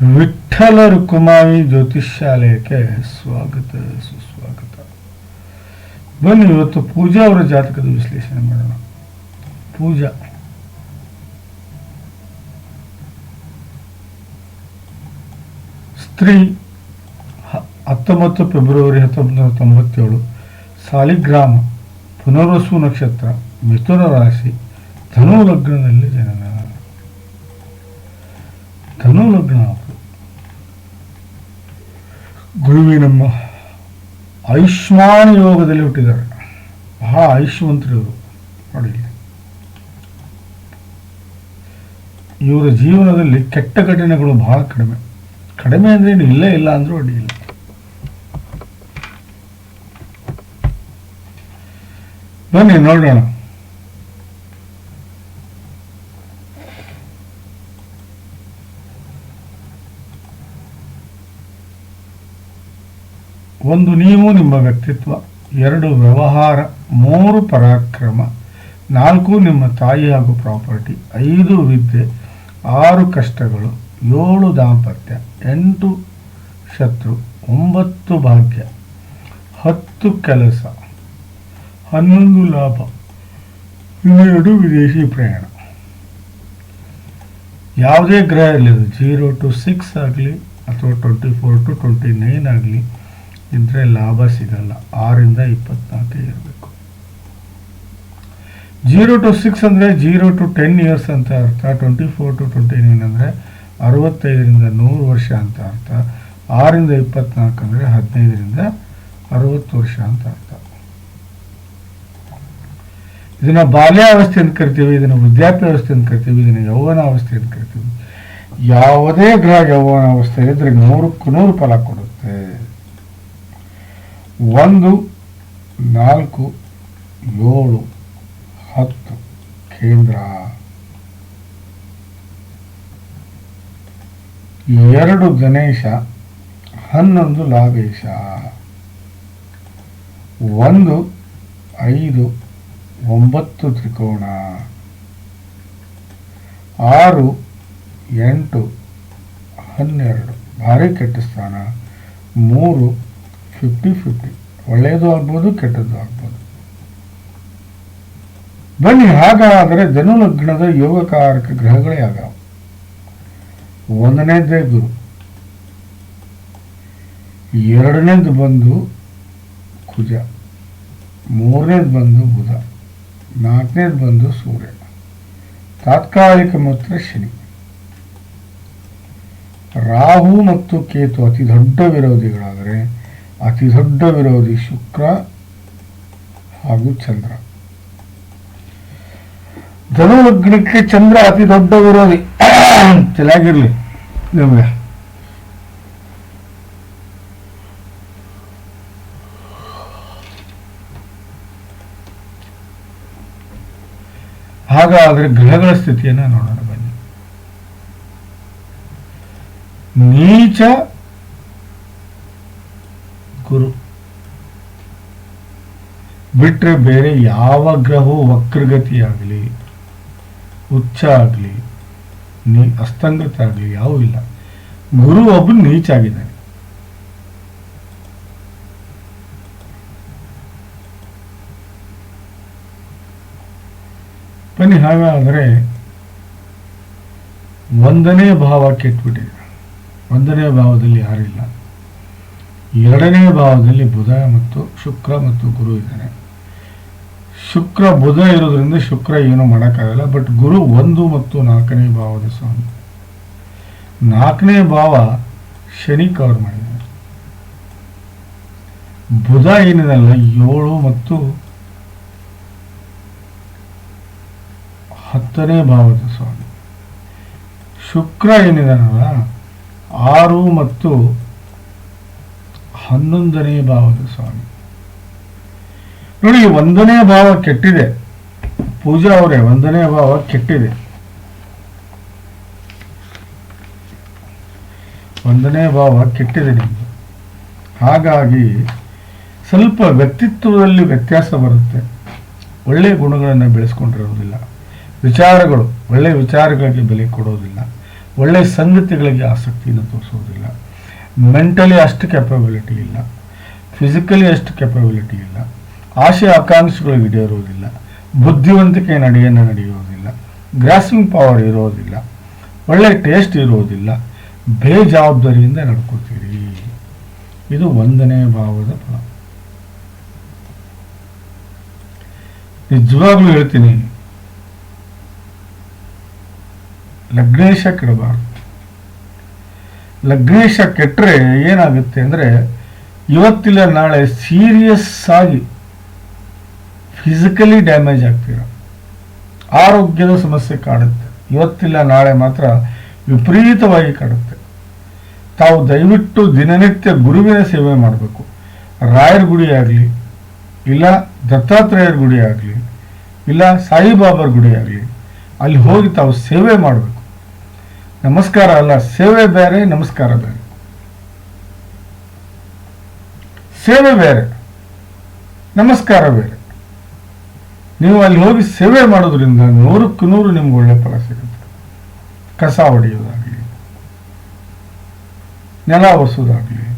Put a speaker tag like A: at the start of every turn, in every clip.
A: ವಿಠ್ಠಲ ರುಕುಮಾಯಿ ಜ್ಯೋತಿಷ್ಯಾಲಯಕ್ಕೆ ಸ್ವಾಗತ, ಸುಸ್ವಾಗತ. ಬನ್ನಿ ಇವತ್ತು ಪೂಜಾ ಅವರ ಜಾತಕದ ವಿಶ್ಲೇಷಣೆ ಮಾಡೋಣ. ಪೂಜಾ. ಸ್ತ್ರೀ ಹತ್ತೊಂಬತ್ತು ಫೆಬ್ರವರಿ ಹತ್ತೊಂಬತ್ತು ನೂರ ತೊಂಬತ್ತೇಳು ಸಾಲಿಗ್ರಾಮ, ಪುನರ್ವಸು ನಕ್ಷತ್ರ, ಮಿಥುನ ರಾಶಿ ಧನು ಲಗ್ನದಲ್ಲಿ ಜನನ ಧನು ಲಗ್ನ ಗುರುವಿನಮ್ಮ, ಆಯುಷ್ಮಾನ್ ಯೋಗದಲ್ಲಿ ಹುಟ್ಟಿದ್ದಾರೆ ಬಹಳ ಆಯುಷ್ಮಂತರು ಇವರು ನೋಡಿ. ಇವರ ಜೀವನದಲ್ಲಿ ಕೆಟ್ಟ ಘಟನೆಗಳು ಬಹಳ ಕಡಿಮೆ. ಕಡಿಮೆ ಅಂದ್ರೆ ಏನು ಇಲ್ಲೇ ಇಲ್ಲ ಅಂದ್ರೂ ಅಡ್ಡಿಯಿಲ್ಲ. ಬನ್ನಿ, ನೋಡೋಣ. ಒಂದು ನೀವು ನಿಮ್ಮ ವ್ಯಕ್ತಿತ್ವ, ಎರಡು ವ್ಯವಹಾರ, ಮೂರು ಪರಾಕ್ರಮ, ನಾಲ್ಕು ನಿಮ್ಮ ತಾಯಿ ಹಾಗೂ ಪ್ರಾಪರ್ಟಿ, ಐದು ವಿದ್ಯೆ, ಆರು ಕಷ್ಟಗಳು, ಏಳು ದಾಂಪತ್ಯ, ಎಂಟು ಶತ್ರು, ಒಂಬತ್ತು ಭಾಗ್ಯ, ಹತ್ತು ಕೆಲಸ, ಹನ್ನೊಂದು ಲಾಭ ಹನ್ನೆರಡು ವಿದೇಶಿ ಪ್ರಯಾಣ. ಯಾವುದೇ ಗ್ರಹ ಇರಲಿ ಜೀರೋ ಟು ಸಿಕ್ಸ್ ಆಗಲಿ, ಅಥವಾ twenty four to twenty nine ಆಗಲಿ ಇದ್ರೆ ಲಾಭ ಸಿಗಲ್ಲ. ಆರಿಂದ ಇಪ್ಪತ್ನಾಲ್ಕೇ ಇರಬೇಕು. ಜೀರೋ ಟು ಸಿಕ್ಸ್ ಅಂದರೆ ಜೀರೋ ಟು ಟೆನ್ ಇಯರ್ಸ್ ಅಂತ ಅರ್ಥ, twenty four to twenty nine ಅಂದರೆ ಅರವತ್ತೈದರಿಂದ ನೂರು ವರ್ಷ ಅಂತ ಅರ್ಥ, ಆರಿಂದ ಇಪ್ಪತ್ನಾಲ್ಕು ಅಂದರೆ ಹದಿನೈದರಿಂದ ಅರವತ್ತು ವರ್ಷ ಅಂತ ಅರ್ಥ. ಇದನ್ನ ಬಾಲ್ಯಾವಸ್ಥೆ ಅಂತ ಕರಿತೀವಿ, ಇದನ್ನ ವೃದ್ಧಾಪ್ಯಾವಸ್ಥೆ ಅಂತ ಕರಿತೀವಿ, ಇದನ್ನ ಯೌವನಾವಸ್ಥೆ ಅಂತ ಕರಿತೀವಿ. ಯಾವುದೇ ಗ್ರಹ ಯೌವನಾವಸ್ಥೆ ಇದ್ರೆ ನೂರಕ್ಕೂ ನೂರು ಫಲ ಕೊಡುತ್ತೆ. ಒಂದು, ನಾಲ್ಕು, ಏಳು, ಹತ್ತು ಕೇಂದ್ರ. ಎರಡು ಗಣೇಶ, ಹನ್ನೊಂದು ಲಾಭೇಶ ಒಂದು, ಐದು, ಒಂಬತ್ತು ತ್ರಿಕೋಣ. ಆರು, ಎಂಟು, ಹನ್ನೆರಡು. ಭಾರಿ ಕೆಟ್ಟ ಸ್ಥಾನ. ಮೂರು ಫಿಫ್ಟಿ ಫಿಫ್ಟಿ. ಒಳ್ಳೆಯದು ಆಗ್ಬೋದು, ಕೆಟ್ಟದ್ದು ಆಗ್ಬೋದು. ಬನ್ನಿ, ಹಾಗಾದರೆ ಧನುಲಗ್ನದ ಯೋಗಕಾರಕ ಗ್ರಹಗಳೇ ಯಾವ್ಯಾವು ಒಂದನೇದೇ ಗುರು. ಎರಡನೇದು ಬಂದು ಕುಜ. ಮೂರನೇದು ಬಂದು ಬುಧ. ನಾಲ್ಕನೇದು ಬಂದು ಸೂರ್ಯ. ತಾತ್ಕಾಲಿಕ ಮಾತ್ರ ಶನಿ. ರಾಹು ಮತ್ತು ಕೇತು ಅತಿ ದೊಡ್ಡ ವಿರೋಧಿಗಳಾದರೆ ಅತಿ ದೊಡ್ಡ ವಿರೋಧಿ ಶುಕ್ರ ಹಾಗೂ ಚಂದ್ರ. ಧನು ಲಗ್ನಕ್ಕೆ ಚಂದ್ರ ಅತಿ ದೊಡ್ಡ ವಿರೋಧಿ. ಚೆನ್ನಾಗಿರ್ಲಿ ನಿಮಗೆ. ಹಾಗಾದ್ರೆ ಗ್ರಹಗಳ ಸ್ಥಿತಿಯನ್ನ ನೋಡೋಣ ಬನ್ನಿ. ನೀಚ ಗುರು ಬಿಟ್ರೆ ಬೇರೆ ಯಾವ ಗ್ರಹವು ವಕ್ರಗತಿಯಾಗಲಿ ಉಚ್ಚ ಆಗಲಿ, ನೀ ಅಸ್ತಂಗತ ಆಗಲಿ ಯಾವೂ ಇಲ್ಲ. ಗುರು ಒಬ್ಬ ನೀಚಾಗಿದ್ದಾನೆ. ಬನ್ನಿ ಹಾಗಾದರೆ ಒಂದನೇ ಭಾವ ಕೆಟ್ಬಿಟ್ಟಿದೆ. ಒಂದನೇ ಭಾವದಲ್ಲಿ ಯಾರಿಲ್ಲ. ಎರಡನೇ ಭಾವದಲ್ಲಿ ಬುಧ ಮತ್ತು ಶುಕ್ರ ಮತ್ತು ಗುರು ಇದ್ದಾನೆ. ಶುಕ್ರ ಬುಧ ಇರೋದ್ರಿಂದ ಶುಕ್ರ ಏನು ಮಾಡೋಕ್ಕಾಗಲ್ಲ, ಬಟ್ ಗುರು ಒಂದು ಮತ್ತು ನಾಲ್ಕನೇ ಭಾವದ ಸ್ವಾಮಿ. ನಾಲ್ಕನೇ ಭಾವ ಶನಿ ಕವರ್ ಮಾಡಿದ್ದಾನೆ ಬುಧ ಏನಿದಲ್ಲ ಏಳು ಮತ್ತು ಹತ್ತನೇ ಭಾವದ ಸ್ವಾಮಿ. ಶುಕ್ರ ಏನಿದಾನಲ್ಲ ಆರು ಮತ್ತು ಹನ್ನೊಂದನೇ ಭಾವದ ಸ್ವಾಮಿ. ನೋಡಿ, ಒಂದನೇ ಭಾವ ಕೆಟ್ಟಿದೆ. ಪೂಜಾ ಅವರೇ, ಒಂದನೇ ಭಾವ ಕೆಟ್ಟಿದೆ. ಒಂದನೇ ಭಾವ ಕೆಟ್ಟಿದೆ ನಿಮ್ದು. ಹಾಗಾಗಿ ಸ್ವಲ್ಪ ವ್ಯಕ್ತಿತ್ವದಲ್ಲಿ ವ್ಯತ್ಯಾಸ ಬರುತ್ತೆ. ಒಳ್ಳೆಯ ಗುಣಗಳನ್ನು ಬೆಳೆಸ್ಕೊಂಡಿರೋದಿಲ್ಲ. ವಿಚಾರಗಳು ಒಳ್ಳೆಯ ವಿಚಾರಗಳಿಗೆ ಬೆಲೆ ಕೊಡೋದಿಲ್ಲ. ಒಳ್ಳೆಯ ಸಂಗತಿಗಳಿಗೆ ಆಸಕ್ತಿಯನ್ನು ತೋರಿಸೋದಿಲ್ಲ. ಮೆಂಟಲಿ ಅಷ್ಟು ಕೆಪಬಿಲಿಟಿ ಇಲ್ಲ. ಫಿಸಿಕಲಿ ಅಷ್ಟು ಕೆಪಬಿಲಿಟಿ ಇಲ್ಲ. ಆಶೆ ಆಕಾಂಕ್ಷೆಗಳು ಈಡೇರೋದಿಲ್ಲ ಬುದ್ಧಿವಂತಿಕೆ ನಡೆಯನ್ನು ನಡೆಯೋದಿಲ್ಲ ಗ್ರಾಸಿಂಗ್ ಪವರ್ ಇರೋದಿಲ್ಲ ಒಳ್ಳೆ ಟೇಸ್ಟ್ ಇರೋದಿಲ್ಲ ಬೇಜವಾಬ್ದಾರಿಯಿಂದ ನಡ್ಕೋತೀರಿ. ಇದು ಒಂದನೇ ಭಾವದ ಫಲ ನಿಜವಾಗ್ಲೂ ಹೇಳ್ತೀನಿ. ಲಗ್ನೇಶ ಕೆಡಬಾರ್ದು. ಲಗ್ನೇಶ ಕೆಟ್ಟರೆ ಏನಾಗುತ್ತೆ ಅಂದರೆ ಇವತ್ತಿಲ್ಲ ನಾಳೆ ಸೀರಿಯಸ್ ಆಗಿ ಫಿಸಿಕಲಿ ಡ್ಯಾಮೇಜ್ ಆಗ್ತೀರ. ಆರೋಗ್ಯದ ಸಮಸ್ಯೆ ಕಾಡುತ್ತೆ. ಇವತ್ತಿಲ್ಲ ನಾಳೆ ಮಾತ್ರ ವಿಪರೀತವಾಗಿ ಕಾಡುತ್ತೆ. ತಾವು ದಯವಿಟ್ಟು ದಿನನಿತ್ಯ ಗುರುವಿನ ಸೇವೆ ಮಾಡಬೇಕು. ರಾಯರ ಗುಡಿ ಆಗಲಿ, ಇಲ್ಲ ದತ್ತಾತ್ರೇಯರ ಗುಡಿ ಆಗಲಿ, ಇಲ್ಲ ಸಾಯಿಬಾಬಾರ ಗುಡಿ ಆಗಲಿ, ಅಲ್ಲಿ ಹೋಗಿ ತಾವು ಸೇವೆ ಮಾಡಬೇಕು. ನಮಸ್ಕಾರ ಅಲ್ಲ, ಸೇವೆ ಬೇರೆ, ನಮಸ್ಕಾರ ಬೇರೆ. ಸೇವೆ ಬೇರೆ, ನಮಸ್ಕಾರ ಬೇರೆ. ನೀವು ಅಲ್ಲಿ ಹೋಗಿ ಸೇವೆ ಮಾಡೋದ್ರಿಂದ ನೂರಕ್ಕೂ ನೂರು ನಿಮ್ಗೆ ಒಳ್ಳೆ ಫಲ ಸಿಗುತ್ತೆ. ಕಸ ಹೊಡೆಯೋದಾಗಲಿ ನೆಲ ಒಸೋದಾಗಲಿ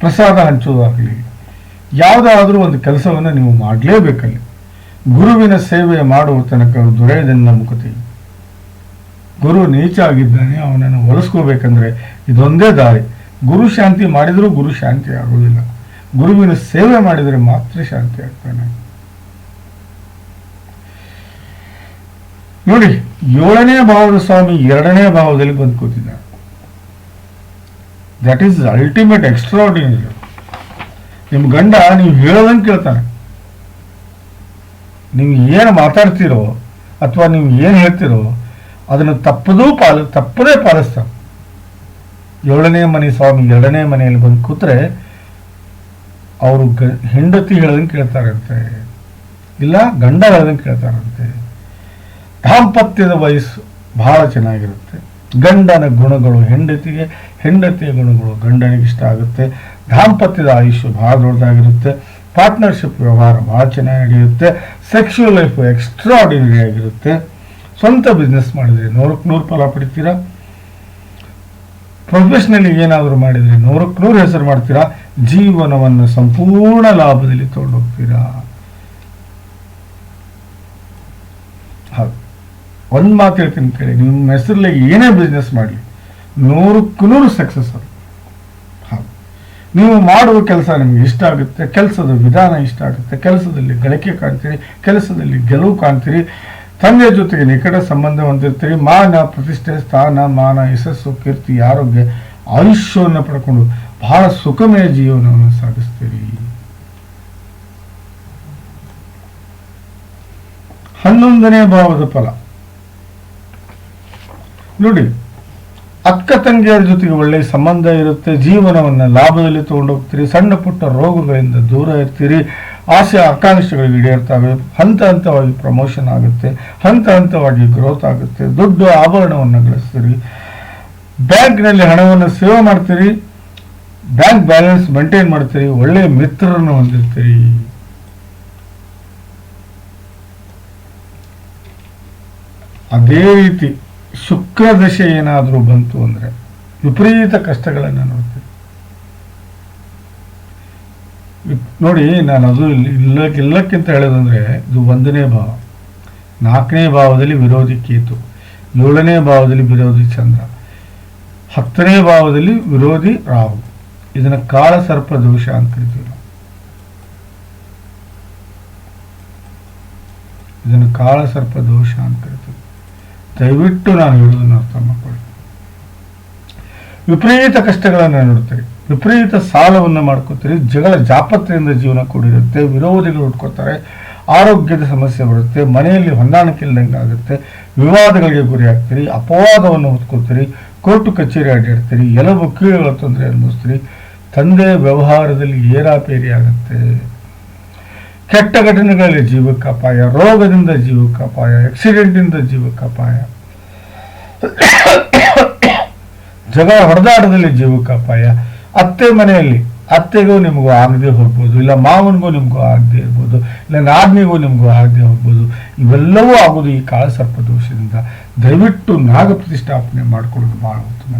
A: ಪ್ರಸಾದ ಹಂಚೋದಾಗಲಿ ಯಾವುದಾದ್ರೂ ಒಂದು ಕೆಲಸವನ್ನು ನೀವು ಮಾಡಲೇಬೇಕಲ್ಲಿ. ಗುರುವಿನ ಸೇವೆ ಮಾಡುವ ತನಕ ದೊರೆಯದನ್ನ ಮುಖತೆ ಗುರು ನೀಚ ಆಗಿದ್ದಾನೆ ಅವನನ್ನು ಒಲಿಸ್ಕೋಬೇಕಂದ್ರೆ ಇದೊಂದೇ ದಾರಿ. ಗುರು ಶಾಂತಿ ಮಾಡಿದರೂ ಗುರು ಶಾಂತಿ ಆಗೋದಿಲ್ಲ. ಗುರುವಿನ ಸೇವೆ ಮಾಡಿದರೆ ಮಾತ್ರ ಶಾಂತಿ ಆಗ್ತಾನೆ. ನೋಡಿ, ಏಳನೇ ಭಾವದ ಸ್ವಾಮಿ ಎರಡನೇ ಭಾವದಲ್ಲಿ ಬಂದು ಕೂತಿದ್ದಾರೆ. ದಟ್ ಈಸ್ ಅಲ್ಟಿಮೇಟ್ ಎಕ್ಸ್ಟ್ರಾರ್ಡಿನರಿ ನಿಮ್ಮ ಗಂಡ ನೀವು ಹೇಳೋದಂಗೆ ಕೇಳ್ತಾನೆ. ನೀವು ಏನು ಮಾತಾಡ್ತೀರೋ, ಅಥವಾ ನೀವು ಏನು ಹೇಳ್ತೀರೋ ಅದನ್ನು ತಪ್ಪದೂ ಪಾಲ, ತಪ್ಪದೇ ಪಾಲಿಸ್ತಾನೆ ಏಳನೇ ಮನೆ ಸ್ವಾಮಿ, ಎರಡನೇ ಮನೆಯಲ್ಲಿ ಬಂದು ಕೂತ್ರೆ ಅವರು ಗ, ಹೆಂಡತಿ ಹೇಳೋದನ್ನು ಕೇಳ್ತಾರಂತೆ. ಇಲ್ಲ, ಗಂಡ ಹೇಳೋದನ್ನು ಕೇಳ್ತಾರಂತೆ. ದಾಂಪತ್ಯದ ವಯಸ್ಸು ಬಹಳ ಚೆನ್ನಾಗಿರುತ್ತೆ. ಗಂಡನ ಗುಣಗಳು ಹೆಂಡತಿಗೆ, ಹೆಂಡತಿಯ ಗುಣಗಳು ಗಂಡನಿಗೆ ಇಷ್ಟ ಆಗುತ್ತೆ. ದಾಂಪತ್ಯದ ಆಯುಷ್ಯ ಬಹಳ ದೊಡ್ಡದಾಗಿರುತ್ತೆ. ಪಾರ್ಟ್ನರ್ಶಿಪ್ ವ್ಯವಹಾರ ಬಹಳ ಚೆನ್ನಾಗಿ ನಡೆಯುತ್ತೆ ಸೆಕ್ಷುವಲ್ ಲೈಫ್ ಎಕ್ಸ್ಟ್ರಾಡಿನರಿ ಆಗಿರುತ್ತೆ. ಸ್ವಂತ ಬಿಸ್ನೆಸ್ ಮಾಡಿದ್ರೆ ನೂರಕ್ಕೆ ನೂರು ಫಲ ಪಡಿತೀರಾ? ಪ್ರೊಫೆಷ್ನಲಿ ಏನಾದರೂ ಮಾಡಿದರೆ ನೂರಕ್ಕೆ ನೂರು ಹೆಸರು ಮಾಡ್ತೀರಾ? ಜೀವನವನ್ನು ಸಂಪೂರ್ಣ ಲಾಭದಲ್ಲಿ ತಗೊಂಡೋಗ್ತೀರಾ? ಹೌದು. ಒಂದು ಮಾತು ಹೇಳ್ತೀನಿ ಕೇಳಿ ನಿಮ್ಮ ಹೆಸರಲ್ಲಿ ಏನೇ ಬಿಸ್ನೆಸ್ ಮಾಡಲಿ, ನೂರಕ್ಕೂ ನೂರು ಸಕ್ಸಸ್ ಅದು. ಹೌದು. ನೀವು ಮಾಡುವ ಕೆಲಸ ನಿಮ್ಗೆ ಇಷ್ಟ ಆಗುತ್ತೆ, ಕೆಲಸದ ವಿಧಾನ ಇಷ್ಟ ಆಗುತ್ತೆ, ಕೆಲಸದಲ್ಲಿ ಗಳಿಕೆ ಕಾಣ್ತೀರಿ, ಕೆಲಸದಲ್ಲಿ ಗೆಲುವು ಕಾಣ್ತೀರಿ ತಂದೆಯ ಜೊತೆಗೆ ನಿಕಟ ಸಂಬಂಧ ಹೊಂದಿರ್ತೀರಿ. ಮಾನ, ಪ್ರತಿಷ್ಠೆ, ಸ್ಥಾನ, ಮಾನ, ಯಶಸ್ಸು, ಕೀರ್ತಿ, ಆರೋಗ್ಯ, ಆಯುಷ್ಯವನ್ನು ಪಡ್ಕೊಂಡು ಬಹಳ ಸುಖಮಯ ಜೀವನವನ್ನು ಸಾಗಿಸ್ತೀರಿ. ಹನ್ನೊಂದನೇ ಭಾವದ ಫಲ. ನೋಡಿ ಅಕ್ಕ ತಂಗಿಯರ ಜೊತೆಗೆ ಒಳ್ಳೆಯ ಸಂಬಂಧ ಇರುತ್ತೆ, ಜೀವನವನ್ನು ಲಾಭದಲ್ಲಿ ತಗೊಂಡೋಗ್ತೀರಿ, ಸಣ್ಣ ಪುಟ್ಟ ರೋಗಗಳಿಂದ ದೂರ ಇರ್ತೀರಿ, ಆಸೆ ಆಕಾಂಕ್ಷೆಗಳು ಈಡೇರ್ತವೆ, ಹಂತ ಹಂತವಾಗಿ ಪ್ರಮೋಷನ್ ಆಗುತ್ತೆ, ಹಂತ ಹಂತವಾಗಿ ಗ್ರೋತ್ ಆಗುತ್ತೆ, ದೊಡ್ಡ ಆಭರಣವನ್ನು ಗಳಿಸ್ತೀರಿ, ಬ್ಯಾಂಕ್ನಲ್ಲಿ ಹಣವನ್ನು ಸೇವ್ ಮಾಡ್ತೀರಿ, ಬ್ಯಾಂಕ್ ಬ್ಯಾಲೆನ್ಸ್ ಮೇಂಟೈನ್ ಮಾಡ್ತೀರಿ ಒಳ್ಳೆಯ ಮಿತ್ರರನ್ನು ಹೊಂದಿರ್ತೀರಿ. ಅದೇ ರೀತಿ ಶುಕ್ರ ದಶೆ ಏನಾದರೂ ಬಂತು ಅಂದರೆ ವಿಪರೀತ ಕಷ್ಟಗಳನ್ನು ನೋಡ್ತೀವಿ. ನೋಡಿ ನಾನು ಅದು ಇಲ್ಲಕ್ಕೆ ಇಲ್ಲಕ್ಕಿಂತ ಹೇಳೋದಂದರೆ ಇದು ಒಂದನೇ ಭಾವ. ನಾಲ್ಕನೇ ಭಾವದಲ್ಲಿ ವಿರೋಧಿ ಕೇತು, ಏಳನೇ ಭಾವದಲ್ಲಿ ವಿರೋಧಿ ಚಂದ್ರ, ಹತ್ತನೇ ಭಾವದಲ್ಲಿ ವಿರೋಧಿ ರಾಹು. ಇದನ್ನು ಕಾಳಸರ್ಪ ದೋಷ ಅಂತ ಕರಿತೀವಿ ನಾವು. ಇದನ್ನು ಕಾಳ ಸರ್ಪ ದೋಷ ಅಂತ ಕರಿತೀವಿ. ದಯವಿಟ್ಟು ನಾನು ಹೇಳೋದನ್ನು ಅರ್ಥ ಮಾಡ್ಕೊಳ್ಳಿ. ವಿಪರೀತ ಕಷ್ಟಗಳನ್ನು ನೋಡ್ತೀರಿ. ವಿಪರೀತ ಸಾಲವನ್ನು ಮಾಡ್ಕೋತೀರಿ. ಜಗಳ ಜಾಪತ್ರೆಯಿಂದ ಜೀವನ ಕೂಡಿರುತ್ತೆ. ವಿರೋಧಿಗಳು ಉಟ್ಕೋತಾರೆ ಆರೋಗ್ಯದ ಸಮಸ್ಯೆ ಬರುತ್ತೆ. ಮನೆಯಲ್ಲಿ ಹೊಂದಾಣಿಕೆ ಇಲ್ದಂಗೆ ಆಗುತ್ತೆ. ವಿವಾದಗಳಿಗೆ ಗುರಿ ಆಗ್ತೀರಿ ಅಪವಾದವನ್ನು ಹೊತ್ಕೋತೀರಿ ಕೋರ್ಟು ಕಚೇರಿ ಅಡ್ಡಾಡ್ತೀರಿ. ಎಲ್ಲವೂ ಕೀಳುಗಳ ತೊಂದರೆ ಅನುಭವಿಸ್ತೀರಿ. ತಂದೆ ವ್ಯವಹಾರದಲ್ಲಿ ಏರಾಪೇರಿ ಆಗುತ್ತೆ. ಕೆಟ್ಟ ಘಟನೆಗಳಲ್ಲಿ ಜೀವಕ್ಕೆ ಅಪಾಯ, ರೋಗದಿಂದ ಜೀವಕ್ಕೆ ಅಪಾಯ ಆಕ್ಸಿಡೆಂಟಿಂದ ಜೀವಕ್ಕೆ ಅಪಾಯ. ಜಗಳ ಹೊಡೆದಾಟದಲ್ಲಿ ಜೀವಕ್ಕೆ ಅಪಾಯ. ಅತ್ತೆ ಮನೆಯಲ್ಲಿ, ಅತ್ತೆಗೂ ನಿಮಗೂ ಆಗದೆ ಹೋಗ್ಬೋದು, ಇಲ್ಲ ಮಾವನಿಗೂ ನಿಮಗೂ ಆಗದೆ ಇರ್ಬೋದು, ಇಲ್ಲ ನಾಗ್ನಿಗೂ ನಿಮಗೂ ಆಗದೆ ಹೋಗ್ಬೋದು, ಇವೆಲ್ಲವೂ ಆಗೋದು ಈ ಕಾಳಸರ್ಪ ದೋಷದಿಂದ ದಯವಿಟ್ಟು ನಾಗ ಪ್ರತಿಷ್ಠಾಪನೆ ಮಾಡಿಕೊಳ್ಳೋದು ಬಹಳ ಉತ್ತಮ.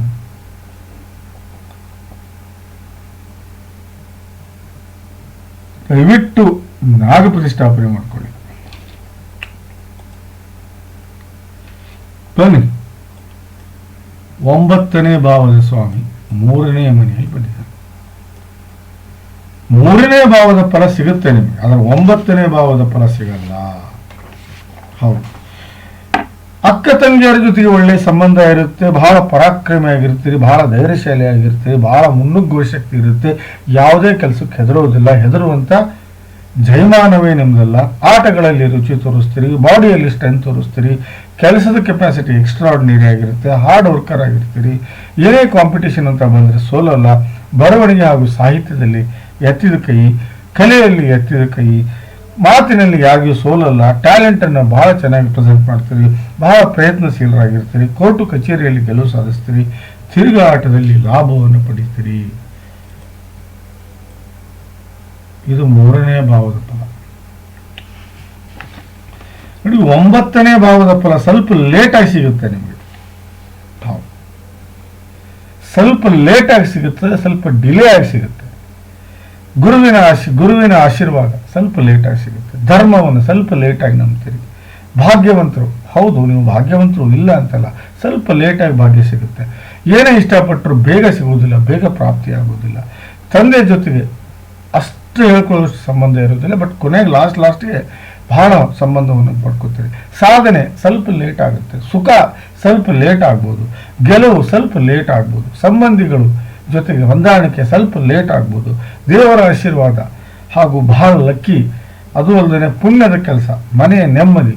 A: ದಯವಿಟ್ಟು ನಾಗ ಪ್ರತಿಷ್ಠಾಪನೆ ಮಾಡ್ಕೊಳ್ಳಿ. ಬನ್ನಿ. ಒಂಬತ್ತನೇ ಭಾವದ ಸ್ವಾಮಿ, ಮೂರನೇ ಮನೆಯಲ್ಲಿ ಬಂದಿದ್ದಾರೆ. ಮೂರನೇ ಭಾವದ ಫಲ ಸಿಗುತ್ತೆ ನಿಮಗೆ ಅದರ ಒಂಬತ್ತನೇ ಭಾವದ ಫಲ ಸಿಗಲ್ಲ. ಹೌದು. ಅಕ್ಕ ತಂಗಿಯರ ಜೊತೆಗೆ ಒಳ್ಳೆ ಸಂಬಂಧ ಇರುತ್ತೆ, ಬಹಳ ಪರಾಕ್ರಮಿ ಆಗಿರ್ತೀರಿ, ಬಹಳ ಧೈರ್ಯಶಾಲಿಯಾಗಿರ್ತೀರಿ ಬಹಳ ಮುನ್ನುಗ್ಗುವ ಶಕ್ತಿ ಇರುತ್ತೆ, ಯಾವುದೇ ಕೆಲಸಕ್ಕೆ ಹೆದರೋದಿಲ್ಲ, ಹೆದರುವಂತ ಜಯಮಾನವೇ ನಿಮ್ದಲ್ಲ. ಆಟಗಳಲ್ಲಿ ರುಚಿ ತೋರಿಸ್ತೀರಿ, ಬಾಡಿಯಲ್ಲಿ ಸ್ಟ್ರೆಂತ್ ತೋರಿಸ್ತೀರಿ, ಕೆಲಸದ ಕೆಪಾಸಿಟಿ ಎಕ್ಸ್ಟ್ರಾರ್ಡಿನರಿ ಆಗಿರುತ್ತೆ ಹಾರ್ಡ್ ವರ್ಕರ್ ಆಗಿರ್ತೀರಿ. ಏನೇ ಕಾಂಪಿಟೇಷನ್ ಅಂತ ಬಂದರೆ ಸೋಲಲ್ಲ. ಬರವಣಿಗೆ ಹಾಗೂ ಸಾಹಿತ್ಯದಲ್ಲಿ ಎತ್ತಿದ ಕೈ, ಕಲೆಯಲ್ಲಿ ಎತ್ತಿದ ಕೈ, ಮಾತಿನಲ್ಲಿ ಯಾರಿಗೂ ಸೋಲಲ್ಲ. ಟ್ಯಾಲೆಂಟನ್ನು ಬಹಳ ಚೆನ್ನಾಗಿ ಪ್ರೆಸೆಂಟ್ ಮಾಡ್ತೀರಿ, ಬಹಳ ಪ್ರಯತ್ನಶೀಲರಾಗಿರ್ತೀರಿ ಕೋರ್ಟು ಕಚೇರಿಯಲ್ಲಿ ಗೆಲುವು ಸಾಧಿಸ್ತೀರಿ, ತಿರುಗಾಟದಲ್ಲಿ ಲಾಭವನ್ನು ಪಡಿತೀರಿ. ಇದು ಮೂರನೇ ಭಾವದ ಫಲ ನೋಡಿ, ಒಂಬತ್ತನೇ ಭಾವದ ಫಲ ಸ್ವಲ್ಪ ಲೇಟಾಗಿ ಸಿಗುತ್ತೆ ನಿಮಗೆ. ಹೌದು ಸ್ವಲ್ಪ ಲೇಟ್ ಆಗಿ ಸಿಗುತ್ತೆ, ಸ್ವಲ್ಪ ಡಿಲೇ ಆಗಿ ಸಿಗುತ್ತೆ. ಗುರುವಿನ ಆಶಿ, ಗುರುವಿನ ಆಶೀರ್ವಾದ ಸ್ವಲ್ಪ ಲೇಟ್ ಆಗಿ ಸಿಗುತ್ತೆ. ಧರ್ಮವನ್ನು ಸ್ವಲ್ಪ ಲೇಟ್ ಆಗಿ ನಂಬ್ತೀರಿ. ಭಾಗ್ಯವಂತರು, ಹೌದು, ನೀವು ಭಾಗ್ಯವಂತರು ಇಲ್ಲ ಅಂತಲ್ಲ, ಸ್ವಲ್ಪ ಲೇಟಾಗಿ ಭಾಗ್ಯ ಸಿಗುತ್ತೆ. ಏನೇ ಇಷ್ಟಪಟ್ಟರು ಬೇಗ ಸಿಗುವುದಿಲ್ಲ, ಬೇಗ ಪ್ರಾಪ್ತಿ ಆಗುವುದಿಲ್ಲ ತಂದೆ ಜೊತೆಗೆ ಅಷ್ಟು ಹೇಳ್ಕೊಳ್ಳೋಷ್ಟು ಸಂಬಂಧ ಇರೋದಿಲ್ಲ ಬಟ್ ಕೊನೆಗೆ ಲಾಸ್ಟ್ ಲಾಸ್ಟ್ಗೆ ಬಹಳ ಸಂಬಂಧವನ್ನು ಪಡ್ಕೋತೀರಿ ಸಾಧನೆ ಸ್ವಲ್ಪ ಲೇಟ್ ಆಗುತ್ತೆ, ಸುಖ ಸ್ವಲ್ಪ ಲೇಟ್ ಆಗ್ಬೋದು, ಗೆಲುವು ಸ್ವಲ್ಪ ಲೇಟ್ ಆಗ್ಬೋದು, ಸಂಬಂಧಿಗಳು ಜೊತೆಗೆ ಹೊಂದಾಣಿಕೆ ಸ್ವಲ್ಪ ಲೇಟ್ ಆಗ್ಬೋದು, ದೇವರ ಆಶೀರ್ವಾದ ಹಾಗೂ ಬಹಳ ಲಕ್ಕಿ ಅದು ಅಲ್ಲದೆ ಪುಣ್ಯದ ಕೆಲಸ ಮನೆಯ ನೆಮ್ಮದಿ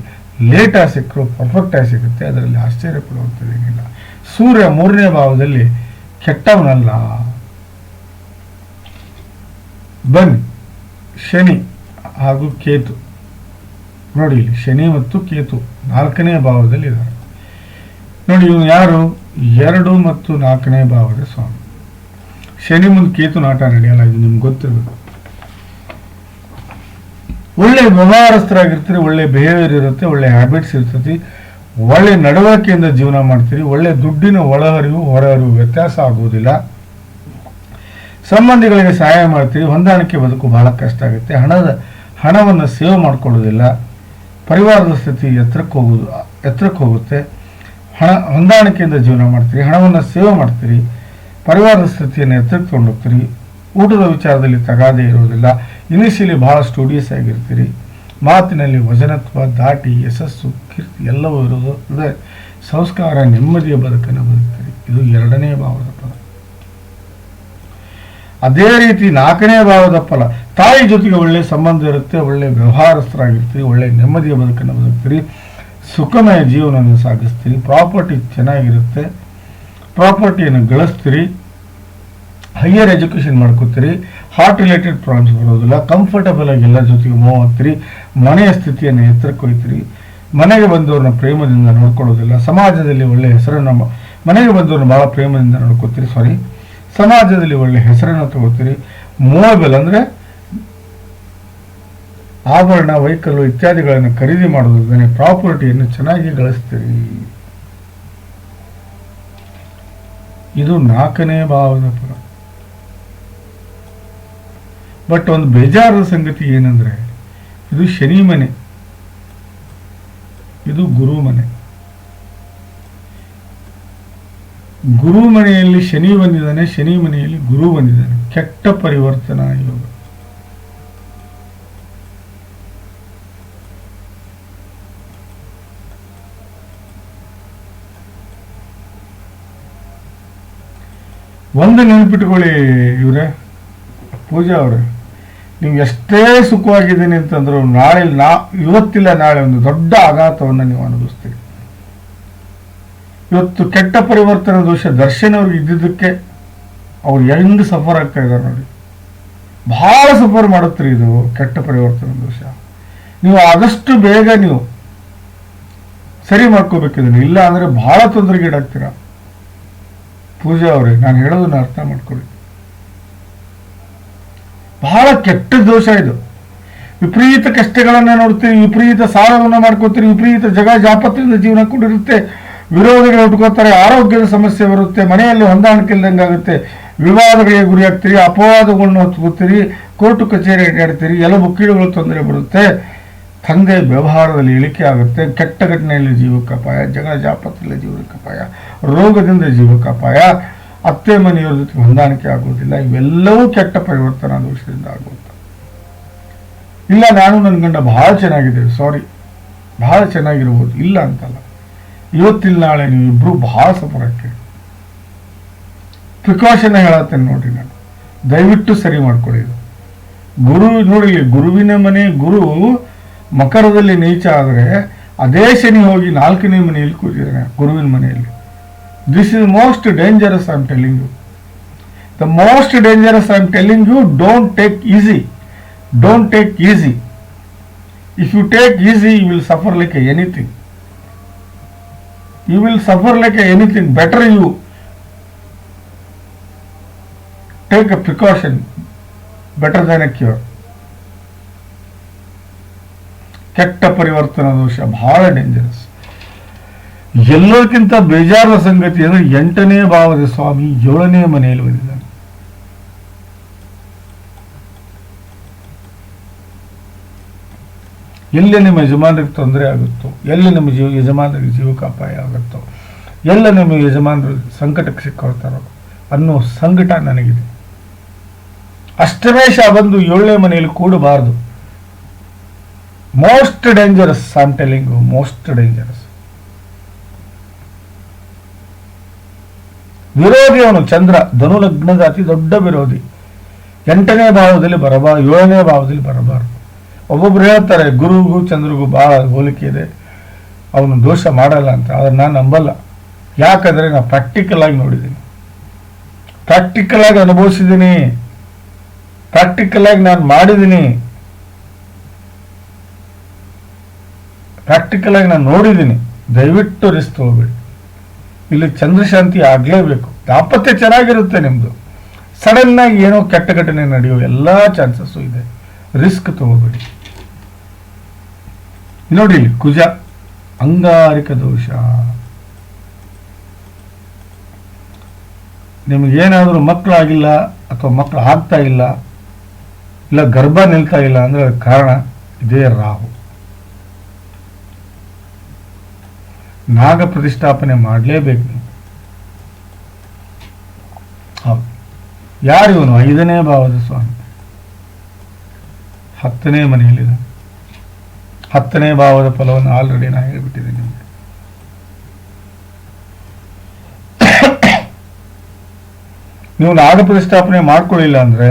A: ಲೇಟಾಗಿ ಸಿಕ್ಕರು ಪರ್ಫೆಕ್ಟಾಗಿ ಸಿಗುತ್ತೆ, ಅದರಲ್ಲಿ ಆಶ್ಚರ್ಯ ಪಡುವಂಥದ್ದೇನಿಲ್ಲ ಸೂರ್ಯ ಮೂರನೇ ಭಾವದಲ್ಲಿ ಕೆಟ್ಟವನಲ್ಲ. ಬನ್ನಿ. ಶನಿ ಹಾಗೂ ಕೇತು. ನೋಡಿ ಇಲ್ಲಿ ಶನಿ ಮತ್ತು ಕೇತು ನಾಲ್ಕನೇ ಭಾವದಲ್ಲಿ ಇದ್ದಾರೆ ನೋಡಿ ಇವನು ಯಾರು? ಎರಡು ಮತ್ತು ನಾಲ್ಕನೇ ಭಾವದ ಸ್ವಾಮಿ. ಶನಿ ಮುಂದೆ ಕೇತು ನಾಟ ನಡೆಯಲ್ಲ, ಇದು ನಿಮ್ಗೆ ಗೊತ್ತಿರಬೇಕು. ಒಳ್ಳೆ ವ್ಯವಹಾರಸ್ಥರಾಗಿರ್ತೀರಿ, ಒಳ್ಳೆ ಬಿಹೇವಿಯರ್ ಇರುತ್ತೆ, ಒಳ್ಳೆ ಹ್ಯಾಬಿಟ್ಸ್ ಇರ್ತತಿ, ಒಳ್ಳೆ ನಡವಳಿಕೆಯಿಂದ ಜೀವನ ಮಾಡ್ತೀರಿ, ಒಳ್ಳೆ ದುಡ್ಡಿನ ಒಳಹರಿವು, ಹೊರಹರಿವು ವ್ಯತ್ಯಾಸ ಆಗುವುದಿಲ್ಲ. ಸಂಬಂಧಿಗಳಿಗೆ ಸಹಾಯ ಮಾಡ್ತೀವಿ, ಹೊಂದಾಣಿಕೆ ಬದುಕು ಬಹಳ ಕಷ್ಟ ಆಗುತ್ತೆ. ಹಣದ, ಹಣವನ್ನು ಸೇವ್ ಮಾಡಿಕೊಳ್ಳೋದಿಲ್ಲ. ಪರಿವಾರದ ಸ್ಥಿತಿ ಎತ್ತರಕ್ಕೆ ಹೋಗುದು ಎತ್ತರಕ್ಕೆ ಹೋಗುತ್ತೆ. ಹಣ, ಹೊಂದಾಣಿಕೆಯಿಂದ ಜೀವನ ಮಾಡ್ತೀರಿ, ಹಣವನ್ನು ಸೇವ್ ಮಾಡ್ತೀರಿ. ಪರಿವಾರದ ಸ್ಥಿತಿಯನ್ನು ಎತ್ತರಕ್ಕೆ ತೊಗೊಂಡೋಗ್ತೀರಿ. ಊಟದ ವಿಚಾರದಲ್ಲಿ ತಗಾದೆ ಇರೋದಿಲ್ಲ. ಇನಿಷಿಯಲಿ ಬಹಳ ಸ್ಟೂಡಿಯಸ್ ಆಗಿರ್ತೀರಿ. ಮಾತಿನಲ್ಲಿ ವಜನತ್ವ, ದಾಟಿ, ಯಶಸ್ಸು, ಕೀರ್ತಿ ಎಲ್ಲವೂ ಇರೋದು. ಅಂದರೆ ಸಂಸ್ಕಾರ, ನೆಮ್ಮದಿಯ ಬದುಕನ್ನು ಬದುಕ್ತೀರಿ. ಇದು ಎರಡನೇ ಭಾವದ ಅದೇ ರೀತಿ ನಾಲ್ಕನೇ ಭಾವದ ಫಲ ತಾಯಿ ಜೊತೆಗೆ ಒಳ್ಳೆ ಸಂಬಂಧ ಇರುತ್ತೆ, ಒಳ್ಳೆ ವ್ಯವಹಾರಸ್ಥರಾಗಿರ್ತೀರಿ, ಒಳ್ಳೆ ನೆಮ್ಮದಿಯ ಬದುಕನ್ನು ಬದುಕ್ತೀರಿ, ಸುಖಮಯ ಜೀವನವನ್ನು ಸಾಗಿಸ್ತೀರಿ, ಪ್ರಾಪರ್ಟಿ ಚೆನ್ನಾಗಿರುತ್ತೆ, ಪ್ರಾಪರ್ಟಿಯನ್ನು ಗಳಿಸ್ತೀರಿ, ಹೈಯರ್ ಎಜುಕೇಷನ್ ಮಾಡ್ಕೋತೀರಿ ಹಾರ್ಟ್ ರಿಲೇಟೆಡ್ ಪ್ರಾಬ್ಲಮ್ಸ್ ಬರೋದಿಲ್ಲ ಕಂಫರ್ಟಬಲ್ ಆಗಿ ಎಲ್ಲರ ಜೊತೆಗೆ ಮೂವ್ ಆಗ್ತೀರಿ, ಮನೆಯ ಸ್ಥಿತಿಯನ್ನು ಎತ್ತರಕ್ಕೆ ಹೋಗ್ತೀರಿ ಮನೆಗೆ ಬಂದವ್ರನ್ನ ಪ್ರೇಮದಿಂದ ನೋಡ್ಕೊಳ್ಳೋದಿಲ್ಲ, ಸಮಾಜದಲ್ಲಿ ಒಳ್ಳೆಯ ಹೆಸರನ್ನು ಮನೆಗೆ ಬಂದವ್ರನ್ನ ಭಾಳ ಪ್ರೇಮದಿಂದ ನೋಡ್ಕೋತೀರಿ ಸಾರಿ ಸಮಾಜದಲ್ಲಿ ಒಳ್ಳೆ ಹೆಸರನ್ನು ತಗೋತೀರಿ ಮೋಬಲ್ ಅಂದ್ರೆ ಆಭರಣ, ವೈಕಲ್ಲು ಇತ್ಯಾದಿಗಳನ್ನು ಖರೀದಿ ಮಾಡೋದ್ರಿಂದ ಪ್ರಾಪರ್ಟಿಯನ್ನು ಚೆನ್ನಾಗಿ ಗಳಿಸ್ತೀರಿ. ಇದು ನಾಲ್ಕನೇ ಭಾವದ ಪುರ. ಬಟ್ ಒಂದು ಬೇಜಾರದ ಸಂಗತಿ ಏನಂದ್ರೆ, ಇದು ಶನಿ ಮನೆ. ಇದು ಗುರು ಮನೆ. ಗುರು ಮನೆಯಲ್ಲಿ ಶನಿ ಬಂದಿದ್ದಾನೆ, ಶನಿ ಮನೆಯಲ್ಲಿ ಗುರು ಬಂದಿದ್ದಾನೆ. ಕೆಟ್ಟ ಪರಿವರ್ತನಾ ಯೋಗ. ಒಂದು ನೆನ್ಪಿಟ್ಕೊಳ್ಳಿ ಇವರೇ, ಪೂಜಾ ಅವರೇ. ನೀವು ಎಷ್ಟೇ ಸುಖವಾಗಿದ್ದೀನಿ ಅಂತಂದ್ರು ನಾಳೆ ನಾ, ಇವತ್ತಿಲ್ಲ, ನಾಳೆ ಒಂದು ದೊಡ್ಡ ಆಘಾತವನ್ನು ನೀವು ಅನುಭವಿಸ್ತೀರಿ. ಇವತ್ತು ಕೆಟ್ಟ ಪರಿವರ್ತನೆ ದೋಷ ದರ್ಶನ ಅವ್ರಿಗೆ ಇದ್ದಿದ್ದಕ್ಕೆ ಅವ್ರು ಹೆಂಗ್ ಸಫರ್ ಆಗ್ತಾ ಇದ್ದಾರೆ ನೋಡಿ. ಬಹಳ ಸಫರ್ ಮಾಡುತ್ತೀರಿ ಇದು ಕೆಟ್ಟ ಪರಿವರ್ತನೆ ದೋಷ. ನೀವು ಆದಷ್ಟು ಬೇಗ ನೀವು ಸರಿ ಮಾಡ್ಕೋಬೇಕಿದ್ದೀನಿ ಇಲ್ಲ ಅಂದ್ರೆ ಬಹಳ ತೊಂದರೆಗೀಡಾಗ್ತೀರ? ಪೂಜಾ ಅವರೇ, ನಾನು ಹೇಳೋದನ್ನ ಅರ್ಥ ಮಾಡ್ಕೊಳ್ಳಿ. ಬಹಳ ಕೆಟ್ಟ ದೋಷ ಇದು. ವಿಪರೀತ ಕಷ್ಟಗಳನ್ನ ನೋಡ್ತೀರಿ, ವಿಪರೀತ ಸಾಲವನ್ನು ಮಾಡ್ಕೋತೀರಿ, ವಿಪರೀತ ಜಗ ಜಾಪತ್ರೆಯಿಂದ ಜೀವನ ಕೂಡಿರುತ್ತೆ. ವಿರೋಧಿಗಳು ಉಟ್ಕೋತಾರೆ ಆರೋಗ್ಯದ ಸಮಸ್ಯೆ ಬರುತ್ತೆ, ಮನೆಯಲ್ಲಿ ಹೊಂದಾಣಿಕೆ ಇಲ್ದಂಗೆ ಆಗುತ್ತೆ, ವಿವಾದಗಳಿಗೆ ಗುರಿಯಾಗ್ತೀರಿ ಅಪವಾದಗಳನ್ನು ಹೊತ್ಕೋತೀರಿ ಕೋರ್ಟು ಕಚೇರಿ ಅಡ್ಡಾಡ್ತೀರಿ ಎಲ್ಲ ಮುಕ್ಕಿಡುಗಳು ತೊಂದರೆ ಬರುತ್ತೆ. ತಂದೆ ವ್ಯವಹಾರದಲ್ಲಿ ಇಳಿಕೆ ಆಗುತ್ತೆ, ಕೆಟ್ಟ ಘಟನೆಯಲ್ಲಿ ಜೀವಕ್ಕೆ ಅಪಾಯ ಜಗಳ ಜಾಪತ್ರೆಯಲ್ಲಿ ಜೀವಕ್ಕೆ ಅಪಾಯ ರೋಗದಿಂದ ಜೀವಕ್ಕೆ ಅಪಾಯ ಅತ್ತೆ ಮನೆಯವರ ಜೊತೆ ಹೊಂದಾಣಿಕೆ ಆಗುವುದಿಲ್ಲ ಇವೆಲ್ಲವೂ ಕೆಟ್ಟ ಪರಿವರ್ತನಾ ದೋಷದಿಂದ ಆಗುತ್ತೆ ಇಲ್ಲ, ನಾನು ನನ್ನ ಗಂಡ ಬಹಳ ಚೆನ್ನಾಗಿದ್ದೇವೆ ಸಾರಿ ಬಹಳ ಚೆನ್ನಾಗಿರ್ಬೋದು, ಇಲ್ಲ ಅಂತಲ್ಲ. ಇವತ್ತಿಲ್ಲ ನಾಳೆ ನೀವು ಇಬ್ರು ಬಹಳ ಆಗ್ತೀರಿ ಪ್ರಿಕಾಷನ್ ಹೇಳತ್ತೇನೆ ನೋಡ್ರಿ ನಾನು. ದಯವಿಟ್ಟು ಸರಿ ಮಾಡ್ಕೊಳ್ಳಿ ಗುರು ನೋಡಿ ಗುರುವಿನ ಮನೆ, ಗುರು ಮಕರದಲ್ಲಿ ನೀಚ ಆದರೆ ಅದೇ ಶನಿ ಹೋಗಿ ನಾಲ್ಕನೇ ಮನೆಯಲ್ಲಿ ಕೂತಿದ್ದಾನೆ ಗುರುವಿನ ಮನೆಯಲ್ಲಿ. This is most dangerous I am telling you the most dangerous I am telling you don't take easy don't take easy if you take easy you will suffer like anything you will suffer like anything. Better you take a precaution better than a cure. ಕೆಟ್ಟ ಪರಿವರ್ತನಾ ದೋಷ ಬಹಳ dangerous ಎಲ್ಲದಕ್ಕಿಂತ ಬೇಜಾರದ ಸಂಗತಿ ಅಂದ್ರೆ ಎಂಟನೇ ಭಾವದ ಸ್ವಾಮಿ ಏಳನೇ ಮನೆಯಲ್ಲಿ ಬಂದಿದ್ದಾನೆ ಎಲ್ಲಿ ನಿಮ್ಮ ಯಜಮಾನರಿಗೆ ತೊಂದರೆ ಆಗುತ್ತೋ, ಎಲ್ಲಿ ನಿಮ್ಮ ಜೀವ, ಯಜಮಾನರಿಗೆ ಜೀವಕ್ಕೆ ಅಪಾಯ ಆಗುತ್ತೋ, ಎಲ್ಲ ನಿಮ್ಮ ಯಜಮಾನರು ಸಂಕಟಕ್ಕೆ ಸಿಕ್ಕೊಳ್ತಾರೋ ಅನ್ನೋ ಸಂಕಟ ನನಗಿದೆ. ಅಷ್ಟಮೇಶ ಬಂದು ಏಳನೇ ಮನೆಯಲ್ಲಿ ಕೂಡಬಾರದು. Most dangerous am telling most dangerous ವಿರೋಧಿ ಅವನು ಚಂದ್ರ ಧನು ಲಗ್ನದ ಅತಿ ದೊಡ್ಡ ವಿರೋಧಿ. ಎಂಟನೇ ಭಾವದಲ್ಲಿ ಬರಬಾರ ಏಳನೇ ಭಾವದಲ್ಲಿ ಬರಬಾರದು. ಒಬ್ಬೊಬ್ರು ಹೇಳ್ತಾರೆ, ಗುರುಗೂ ಚಂದ್ರಗೂ ಭಾಳ ಹೋಲಿಕೆ ಇದೆ. ಅವನು ದೋಷ ಮಾಡಲ್ಲ ಅಂತ, ಆದ್ರೆ ನಾನು ನಂಬಲ್ಲ. ಯಾಕಂದ್ರೆ ನಾನು ಪ್ರಾಕ್ಟಿಕಲ್ ಆಗಿ ನೋಡಿದ್ದೀನಿ. ಪ್ರಾಕ್ಟಿಕಲ್ ಆಗಿ ಅನುಭವಿಸಿದ್ದೀನಿ. ಪ್ರಾಕ್ಟಿಕಲ್ ಆಗಿ ನಾನು ಮಾಡಿದ್ದೀನಿ. ಪ್ರಾಕ್ಟಿಕಲ್ ಆಗಿ ನಾನು ನೋಡಿದ್ದೀನಿ. ದಯವಿಟ್ಟು ರಿಸ್ಕ್ ತಗೋಬೇಡಿ. ಇಲ್ಲಿ ಚಂದ್ರಶಾಂತಿ ಆಗ್ಲೇಬೇಕು. ದಾಂಪತ್ಯ ಚೆನ್ನಾಗಿರುತ್ತೆ ನಿಮ್ದು. ಸಡನ್ ಆಗಿ ಏನೋ ಕೆಟ್ಟ ಘಟನೆ ನಡೆಯೋ ಎಲ್ಲಾ ಚಾನ್ಸಸ್ಸು ಇದೆ. ರಿಸ್ಕ್ ತಗೋಬೇಡಿ. ನೋಡಿ ಇಲ್ಲಿ ಕುಜ, ಅಂಗಾರಿಕ ದೋಷ. ನಿಮಗೇನಾದರೂ ಮಕ್ಕಳಾಗಿಲ್ಲ ಅಥವಾ ಮಕ್ಕಳು ಆಗ್ತಾ ಇಲ್ಲ ಇಲ್ಲ ಗರ್ಭ ನಿಲ್ತಾ ಇಲ್ಲ ಅಂದ್ರೆ ಕಾರಣ ಇದೇ ರಾಹು. ನಾಗ ಪ್ರತಿಷ್ಠಾಪನೆ ಮಾಡಲೇಬೇಕು. ನೀವು ಹೌದು. ಯಾರು ಇವನು? ಐದನೇ ಭಾವದ ಸ್ವಾಮಿ. ಹತ್ತನೇ ಮನೆಯಲ್ಲಿದೆ ಹತ್ತನೇ ಭಾವದ ಫಲವನ್ನು ಆಲ್ರೆಡಿ ನಾನು ಹೇಳಿಬಿಟ್ಟಿದ್ದೀನಿ ನಿಮಗೆ. ನೀವು ನಾಗ ಪ್ರತಿಷ್ಠಾಪನೆ ಮಾಡ್ಕೊಳ್ಳಿಲ್ಲ ಅಂದರೆ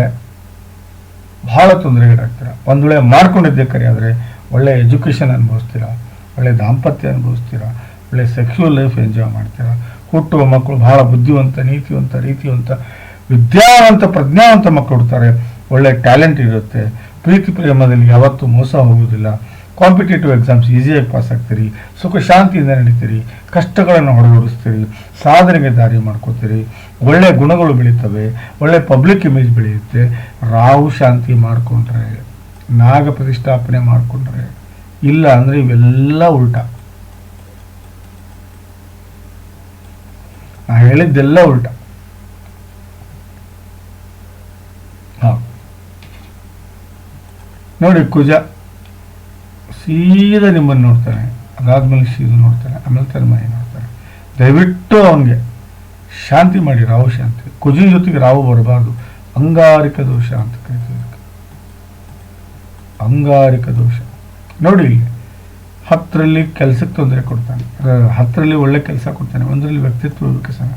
A: ಬಹಳ ತೊಂದರೆಗಳಾಗ್ತೀರ ಒಂದು ವೇಳೆ ಮಾಡ್ಕೊಂಡಿದ್ದೆ ಕರೆ, ಆದರೆ ಒಳ್ಳೆ ಎಜುಕೇಷನ್ ಅನುಭವಿಸ್ತೀರಾ? ಒಳ್ಳೆ ದಾಂಪತ್ಯ ಅನುಭವಿಸ್ತೀರಾ? ಒಳ್ಳೆ ಸೆಕ್ಸುವಲ್ ಲೈಫ್ ಎಂಜಾಯ್ ಮಾಡ್ತೀರಾ? ಹುಟ್ಟುವ ಮಕ್ಕಳು ಬಹಳ ಬುದ್ಧಿವಂತ, ನೀತಿವಂತ, ರೀತಿವಂತ, ವಿದ್ಯಾವಂತ, ಪ್ರಜ್ಞಾವಂತ ಮಕ್ಕಳು ಹುಡ್ತಾರೆ. ಒಳ್ಳೆ ಟ್ಯಾಲೆಂಟ್ ಇರುತ್ತೆ. ಪ್ರೀತಿ ಪ್ರೇಮದಲ್ಲಿ ಯಾವತ್ತೂ ಮೋಸ ಹೋಗುವುದಿಲ್ಲ. ಕಾಂಪಿಟೇಟಿವ್ ಎಕ್ಸಾಮ್ಸ್ ಈಸಿಯಾಗಿ ಪಾಸ್ ಆಗ್ತೀರಿ, ಸುಖ ಶಾಂತಿಯಿಂದ ನಡೀತೀರಿ, ಕಷ್ಟಗಳನ್ನು ಹೊಡೆದೋಡಿಸ್ತೀರಿ ಸಾಧನೆಗೆ ದಾರಿ ಮಾಡ್ಕೋತೀರಿ ಒಳ್ಳೆಯ ಗುಣಗಳು ಬೆಳೀತವೆ ಒಳ್ಳೆಯ ಪಬ್ಲಿಕ್ ಇಮೇಜ್ ಬೆಳೆಯುತ್ತೆ. ರಾಹು ಶಾಂತಿ ಮಾಡಿಕೊಂಡ್ರೆ, ನಾಗ ಪ್ರತಿಷ್ಠಾಪನೆ ಮಾಡಿಕೊಂಡ್ರೆ, ಇಲ್ಲ ಅಂದರೆ ಇವೆಲ್ಲ ಉಲ್ಟಾ. ನಾ ಹೇಳಿದ್ದೆಲ್ಲ ಉಲ್ಟಾ. ನೋಡಿ ಕುಜ. ಸೀದಾ ನಿಮ್ಮನ್ನು ನೋಡ್ತಾನೆ. ಅದಾದ್ಮೇಲೆ ಸೀದಾ ನೋಡ್ತಾನೆ. ಆಮೇಲೆ ತನ್ನ ಮನೆ ನೋಡ್ತಾನೆ. ದಯವಿಟ್ಟು ಅವನಿಗೆ ಶಾಂತಿ ಮಾಡಿ ರಾವು ಶಾಂತಿ. ಕುಜಿನ ಜೊತೆಗೆ ರಾವು ಬರಬಾರ್ದು. ಅಂಗಾರಿಕ ದೋಷ ಅಂತ ಕರಿತೀವಿ ಅಂಗಾರಿಕ ದೋಷ. ನೋಡಿ ಇಲ್ಲಿ, ಹತ್ತರಲ್ಲಿ ಕೆಲಸಕ್ಕೆ ತೊಂದರೆ ಕೊಡ್ತಾನೆ. ಹತ್ತರಲ್ಲಿ ಒಳ್ಳೆ ಕೆಲಸ ಕೊಡ್ತಾನೆ. ಒಂದರಲ್ಲಿ ವ್ಯಕ್ತಿತ್ವ ವಿಕಸನ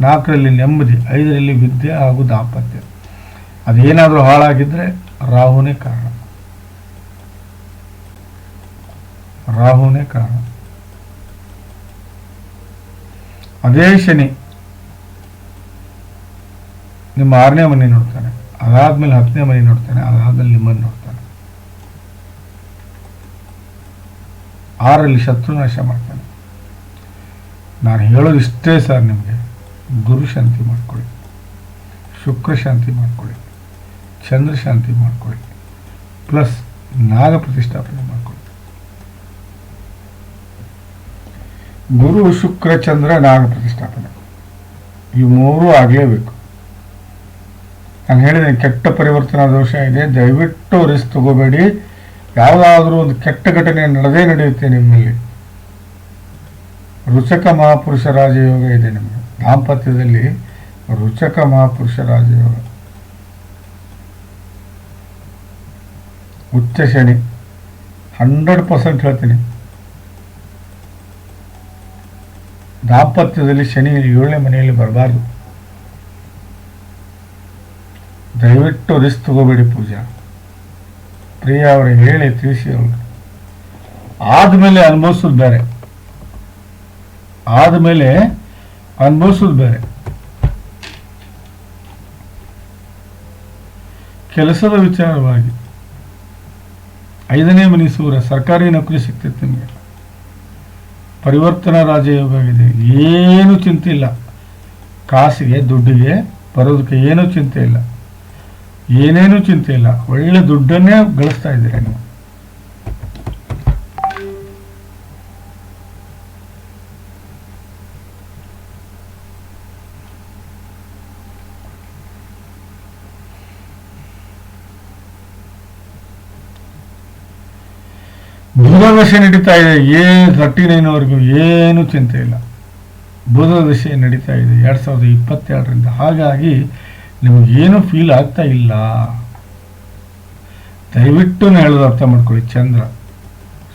A: ನಾಲ್ಕರಲ್ಲಿ ನೆಮ್ಮದಿ, ಐದರಲ್ಲಿ ವಿದ್ಯೆ ಹಾಗೂ ದಾಂಪತ್ಯ. ಅದೇನಾದರೂ ಹಾಳಾಗಿದ್ರೆ ರಾಹುನೇ ಕಾರಣ. ರಾಹುನೇ ಕಾರಣ. ಅದೇ ಶನಿ ನಿಮ್ಮ ಆರನೇ ಮನೆ ನೋಡ್ತಾನೆ, ಅದಾದ್ಮೇಲೆ ಹತ್ತನೇ ಮನೆ ನೋಡ್ತಾನೆ, ಅದಾದ್ಮೇಲೆ ನಿಮ್ಮನ್ನು ನೋಡ್ತಾನೆ. ಆರಲ್ಲಿ ಶತ್ರುನಾಶ ಮಾಡ್ತಾನೆ. ನಾನು ಹೇಳೋದು ಇಷ್ಟೇ ಸರ್ ನಿಮಗೆ, ಗುರು ಶಾಂತಿ ಮಾಡ್ಕೊಳ್ಳಿ, ಶುಕ್ರ ಶಾಂತಿ ಮಾಡ್ಕೊಳ್ಳಿ, ಚಂದ್ರ ಶಾಂತಿ ಮಾಡ್ಕೊಳ್ಳಿ, ಪ್ಲಸ್ ನಾಗ ಪ್ರತಿಷ್ಠಾಪನೆ ಮಾಡ್ಕೊಳ್ಳಿ. ಗುರು ಶುಕ್ರ ಚಂದ್ರ ನಾಗ ಪ್ರತಿಷ್ಠಾಪನೆ. ಈ ಮೂರು ಆಗಲೇಬೇಕು. ನಾನು ಹೇಳಿದೆ ಕೆಟ್ಟ ಪರಿವರ್ತನಾ ದೋಷ ಇದೆ. ದಯವಿಟ್ಟು ರಿಸ್ಕ್ ತಗೋಬೇಡಿ. ಯಾವುದಾದ್ರೂ ಒಂದು ಕೆಟ್ಟ ಘಟನೆ ನಡೆದೇ ನಡೆಯುತ್ತೆ ನಿಮ್ಮಲ್ಲಿ. ರುಚಕ ಮಹಾಪುರುಷ ರಾಜಯೋಗ ಇದೆ ನಿಮಗೆ ದಾಂಪತ್ಯದಲ್ಲಿ ರುಚಕ ಮಹಾಪುರುಷ ರಾಜಯೋಗ. ಉಚ್ಚ ಶನಿ. ಹಂಡ್ರೆಡ್ ಪರ್ಸೆಂಟ್ ಹೇಳ್ತೀನಿ. ದಾಂಪತ್ಯದಲ್ಲಿ ಶನಿ ಏಳನೇ ಮನೆಯಲ್ಲಿ ಬರಬಾರ್ದು. ದಯವಿಟ್ಟು ರಿಸ್ಕ್ ತಗೋಬೇಡಿ ಪೂಜಾ. ಪ್ರಿಯ ಅವರು ಹೇಳಿ, ತಿಳಿಸಿ ಅವ್ರಿಗೆ ಆದಮೇಲೆ ಅನುಭವಿಸೋದು ಬೇರೆ. ಆದಮೇಲೆ ಅನುಭವಿಸೋದು ಬೇರೆ. ಕೆಲಸದ ವಿಚಾರವಾಗಿ ಐದನೇ ಮನೆ ಸೂರ ಸರ್ಕಾರಿ ನೌಕರಿ ಸಿಗ್ತೈತೆ ನಿಮಗೆ. ಪರಿವರ್ತನಾ ರಾಜಯೋಗ ಆಗಿದೆ. ಏನು ಚಿಂತೆ ಇಲ್ಲ. ಕಾಸಿಗೆ, ದುಡ್ಡಿಗೆ ಬರೋದಕ್ಕೆ ಏನೂ ಚಿಂತೆ ಇಲ್ಲ. ಏನೇನೂ ಚಿಂತೆ ಇಲ್ಲ. ಒಳ್ಳೆ ದುಡ್ಡನ್ನೇ ಗಳಿಸ್ತಾ ಇದ್ದೀರಾ ನೀವು? ಬುಧ ದಶೆ ನಡೀತಾ ಇದೆ. ಏ ತರ್ಟಿ ನೈನ್ವರೆಗೂ ಏನು ಚಿಂತೆ ಇಲ್ಲ. ಬುಧ ದಶೆ ನಡೀತಾ ಇದೆ ಎರಡು ಸಾವಿರದ ಇಪ್ಪತ್ತೆರಡರಿಂದ. ಹಾಗಾಗಿ ನಿಮಗೇನು ಫೀಲ್ ಆಗ್ತಾ ಇಲ್ಲ? ದಯವಿಟ್ಟು ಹೇಳೋದು ಅರ್ಥ ಮಾಡ್ಕೊಳ್ಳಿ. ಚಂದ್ರ,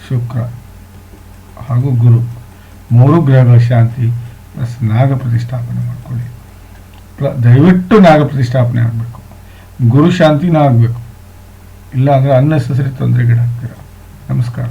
A: ಶುಕ್ರ ಹಾಗೂ ಗುರು ಮೂರು ಗ್ರಹಗಳ ಶಾಂತಿ ಪ್ಲಸ್ ನಾಗ ಪ್ರತಿಷ್ಠಾಪನೆ ಮಾಡ್ಕೊಳ್ಳಿ. ಪ್ಲ- ದಯವಿಟ್ಟು ನಾಗ ಪ್ರತಿಷ್ಠಾಪನೆ ಆಗಬೇಕು. ಗುರು ಶಾಂತಿನ ಆಗಬೇಕು. ಇಲ್ಲ ಅಂದರೆ ಅನ್ನೆಸೆಸರಿ ತೊಂದರೆಗೀಡಾಗ್ತೀರ? ನಮಸ್ಕಾರ